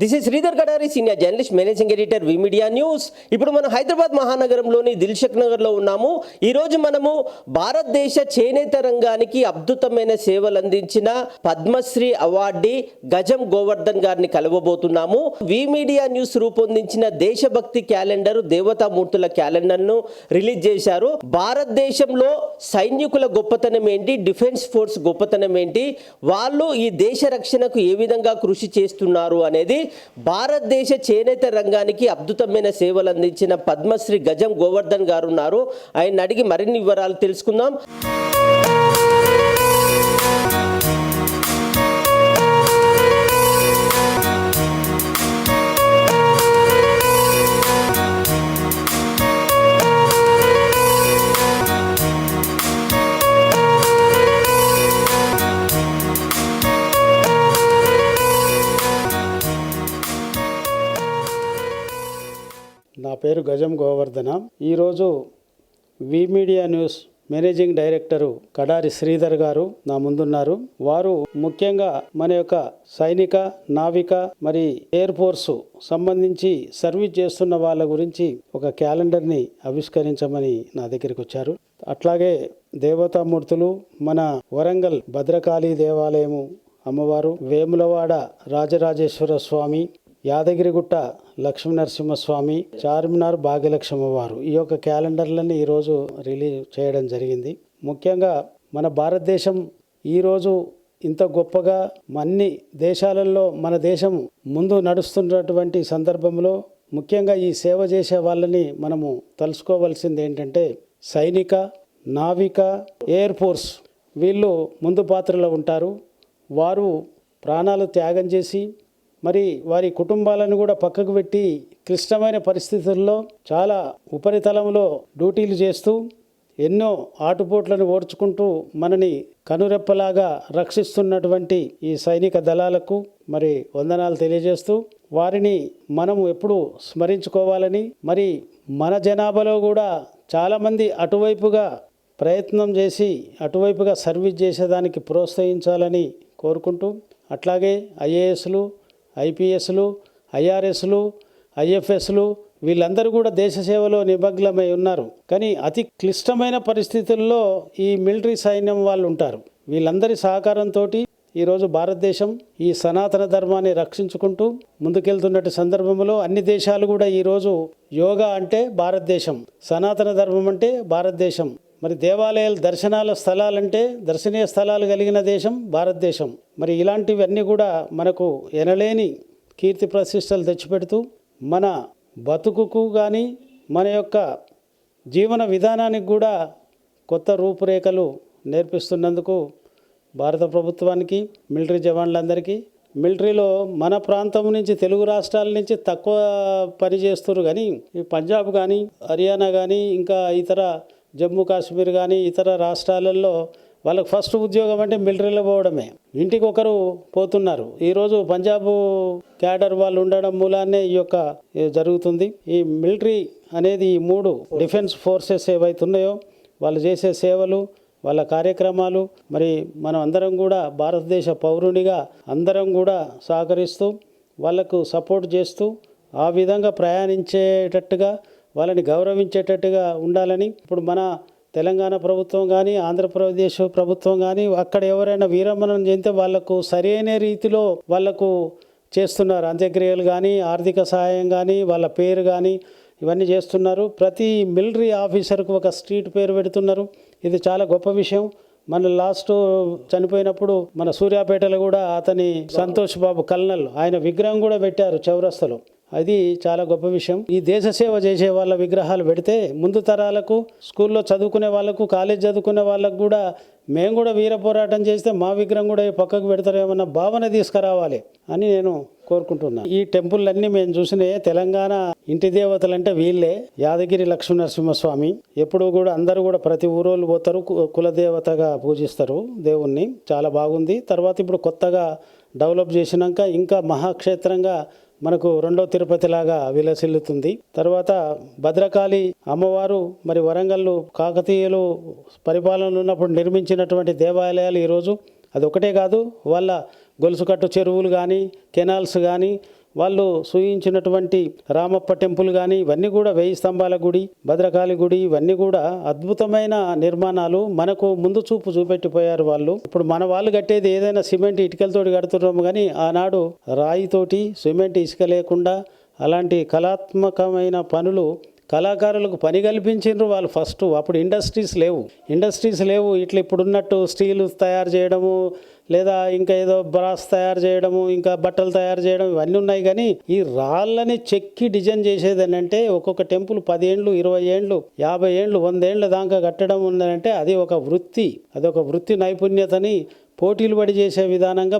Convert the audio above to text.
This is Sridhar Gadari senior journalist managing editor V media news ఇప్పుడు మనం హైదరాబాద్ మహానగరంలోని దిల్షక్ నగర్లో ఉన్నాము. ఈరోజు మనము భారతదేశ చేనేత రంగానికి అద్భుతమైన సేవలు అందించిన పద్మశ్రీ అవార్డి గజం గోవర్ధన్ గారిని కలవబోతున్నాము. వి మీడియా న్యూస్ రూపొందించిన దేశభక్తి క్యాలెండర్ దేవతామూర్తుల క్యాలెండర్ను రిలీజ్ చేశారు. భారతదేశంలో సైనికుల గొప్పతనం ఏంటి? డిఫెన్స్ ఫోర్స్ గొప్పతనం ఏంటి? వాళ్ళు ఈ దేశ రక్షణకు ఏ విధంగా కృషి చేస్తున్నారు అనేది భారతదేశ చేనేత రంగానికి అద్భుతమైన సేవలు అందించిన పద్మశ్రీ గజం గోవర్ధన్ గారు ఉన్నారు. ఆయన అడిగి మరిన్ని వివరాలు తెలుసుకుందాం. నా పేరు గజం గోవర్ధన. ఈరోజు V media news managing director Kadari Sridhar garu నా ముందున్నారు. వారు ముఖ్యంగా మన యొక్క సైనిక నావిక మరి ఎయిర్ ఫోర్సు సంబంధించి సర్వీస్ చేస్తున్న వాళ్ళ గురించి ఒక క్యాలెండర్ని ఆవిష్కరించమని నా దగ్గరికి వచ్చారు. అట్లాగే దేవతామూర్తులు మన వరంగల్ భద్రకాళీ దేవాలయము అమ్మవారు వేములవాడ రాజరాజేశ్వర స్వామి యాదగిరిగుట్ట లక్ష్మీ నరసింహస్వామి చార్మినార్ భాగ్యలక్ష్మ వారు ఈ యొక్క క్యాలెండర్లని ఈరోజు రిలీజ్ చేయడం జరిగింది. ముఖ్యంగా మన భారతదేశం ఈరోజు ఇంత గొప్పగా అన్ని దేశాలలో మన దేశం ముందు నడుస్తున్నటువంటి సందర్భంలో ముఖ్యంగా ఈ సేవ చేసే వాళ్ళని మనము తలుసుకోవాల్సింది ఏంటంటే సైనిక నావిక ఎయిర్ ఫోర్స్ వీళ్ళు ముందు పాత్రలో ఉంటారు. వారు ప్రాణాలు త్యాగం చేసి మరి వారి కుటుంబాలను కూడా పక్కకు పెట్టి క్లిష్టమైన పరిస్థితుల్లో చాలా ఉపరితలంలో డ్యూటీలు చేస్తూ ఎన్నో ఆటుపోట్లను ఓర్చుకుంటూ మనని కనురెప్పలాగా రక్షిస్తున్నటువంటి ఈ సైనిక దళాలకు మరి వందనాలు తెలియజేస్తూ వారిని మనము ఎప్పుడు స్మరించుకోవాలని మరి మన జనాభాలో కూడా చాలామంది అటువైపుగా ప్రయత్నం చేసి అటువైపుగా సర్వీస్ చేసేదానికి ప్రోత్సహించాలని కోరుకుంటూ అట్లాగే ఐఏఎస్లు ఐపీఎస్లు ఐఆర్ఎస్లు ఐఎఫ్ఎస్లు వీళ్ళందరూ కూడా దేశ సేవలో నిమగ్నమై ఉన్నారు. కానీ అతి క్లిష్టమైన పరిస్థితుల్లో ఈ మిలిటరీ సైన్యం వాళ్ళు ఉంటారు వీళ్ళందరి సహకారంతో ఈరోజు భారతదేశం ఈ సనాతన ధర్మాన్ని రక్షించుకుంటూ ముందుకెళ్తున్నట్టు సందర్భంలో అన్ని దేశాలు కూడా ఈరోజు యోగా అంటే భారతదేశం. సనాతన ధర్మం అంటే భారతదేశం. మరి దేవాలయాలు దర్శనాల స్థలాలంటే దర్శనీయ స్థలాలు కలిగిన దేశం భారతదేశం. మరి ఇలాంటివన్నీ కూడా మనకు ఎనలేని కీర్తి ప్రతిష్టలు తెచ్చిపెడుతూ మన బతుకుకు కానీ మన యొక్క జీవన విధానానికి కూడా కొత్త రూపురేఖలు నేర్పిస్తున్నందుకు భారత ప్రభుత్వానికి మిలిటరీ జవాన్లందరికీ మిలిటరీలో మన ప్రాంతం నుంచి తెలుగు రాష్ట్రాల నుంచి తక్కువ పని చేస్తున్నారు కానీ ఈ పంజాబ్ కానీ హర్యానా కానీ ఇంకా ఇతర జమ్మూ కాశ్మీర్ కానీ ఇతర రాష్ట్రాలలో వాళ్ళకి ఫస్ట్ ఉద్యోగం అంటే మిలిటరీలో పోవడమే. ఇంటికి ఒకరు పోతున్నారు. ఈరోజు పంజాబ్ క్యాడర్ వాళ్ళు ఉండడం మూలానే ఈ యొక్క జరుగుతుంది. ఈ మిలిటరీ అనేది ఈ మూడు డిఫెన్స్ ఫోర్సెస్ ఏవైతున్నాయో వాళ్ళు చేసే సేవలు వాళ్ళ కార్యక్రమాలు మరి మనం అందరం కూడా భారతదేశ పౌరునిగా అందరం కూడా సహకరిస్తూ వాళ్ళకు సపోర్ట్ చేస్తూ ఆ విధంగా ప్రయాణించేటట్టుగా వాళ్ళని గౌరవించేటట్టుగా ఉండాలని ఇప్పుడు మన తెలంగాణ ప్రభుత్వం కానీ ఆంధ్రప్రదేశ్ ప్రభుత్వం కానీ అక్కడ ఎవరైనా వీరమరణం చెందితే వాళ్ళకు సరైన రీతిలో వాళ్ళకు చేస్తున్నారు. అంత్యక్రియలు కానీ ఆర్థిక సహాయం కానీ వాళ్ళ పేరు కానీ ఇవన్నీ చేస్తున్నారు. ప్రతి మిలిటరీ ఆఫీసర్కు ఒక స్ట్రీట్ పేరు పెడుతున్నారు. ఇది చాలా గొప్ప విషయం. మన లాస్ట్ చనిపోయినప్పుడు మన సూర్యాపేటలో కూడా అతని సంతోష్ బాబు కల్నల్ ఆయన విగ్రహం కూడా పెట్టారు చౌరస్తలో. అది చాలా గొప్ప విషయం. ఈ దేశ సేవ చేసే వాళ్ళ విగ్రహాలు పెడితే ముందు తరాలకు స్కూల్లో చదువుకునే వాళ్ళకు కాలేజ్ చదువుకునే వాళ్ళకు కూడా మేము కూడా వీర పోరాటం చేస్తే మా విగ్రహం కూడా పక్కకు పెడతారేమన్న భావన తీసుకురావాలి అని నేను కోరుకుంటున్నాను ఈ టెంపుల్లన్నీ మేము చూసిన తెలంగాణ ఇంటి దేవతలు అంటే వీళ్ళే. యాదగిరి లక్ష్మీ నరసింహస్వామి ఎప్పుడు కూడా అందరూ కూడా ప్రతి ఊరోళ్ళు పోతారు. కు- కులదేవతగా పూజిస్తారు దేవుణ్ణి. చాలా బాగుంది. తర్వాత ఇప్పుడు కొత్తగా డెవలప్ చేసినాక ఇంకా మహాక్షేత్రంగా మనకు రెండో తిరుపతి లాగా విలసిల్లుతుంది. తర్వాత భద్రకాళి అమ్మవారు మరి వరంగల్లు కాకతీయులు పరిపాలనలో ఉన్నప్పుడు నిర్మించినటువంటి దేవాలయాలు ఈరోజు అది ఒకటే కాదు వాళ్ళ గొలుసుకట్టు చెరువులు కానీ కెనాల్స్ కానీ వాళ్ళు సూచించినటువంటి రామప్ప టెంపుల్ కానీ ఇవన్నీ కూడా వెయ్యి స్తంభాల గుడి భద్రకాళి గుడి ఇవన్నీ కూడా అద్భుతమైన నిర్మాణాలు మనకు ముందు చూపు చూపెట్టిపోయారు వాళ్ళు. ఇప్పుడు మన వాళ్ళు కట్టేది ఏదైనా సిమెంట్ ఇటుకలతోటి కడుతున్నాము కానీ ఆనాడు రాయితోటి సిమెంట్ ఇసుక లేకుండా అలాంటి కళాత్మకమైన పనులు కళాకారులకు పని కల్పించిండ్రు వాళ్ళు ఫస్ట్. అప్పుడు ఇండస్ట్రీస్ లేవు. ఇండస్ట్రీస్ లేవు. ఇట్లా ఇప్పుడున్నట్టు స్టీల్ తయారు చేయడము లేదా ఇంకా ఏదో బ్రాస్ తయారు చేయడము ఇంకా బట్టలు తయారు చేయడం ఇవన్నీ ఉన్నాయి. కానీ ఈ రాళ్ళని చెక్కి డిజైన్ చేసేది అంటే ఒక్కొక్క టెంపుల్ పది ఏండ్లు ఇరవై ఏండ్లు యాభై ఏండ్లు వంద ఏండ్ల దాకా కట్టడం ఉందంటే అది ఒక వృత్తి. అది ఒక వృత్తి నైపుణ్యతని పోటీలు పడి చేసే విధానంగా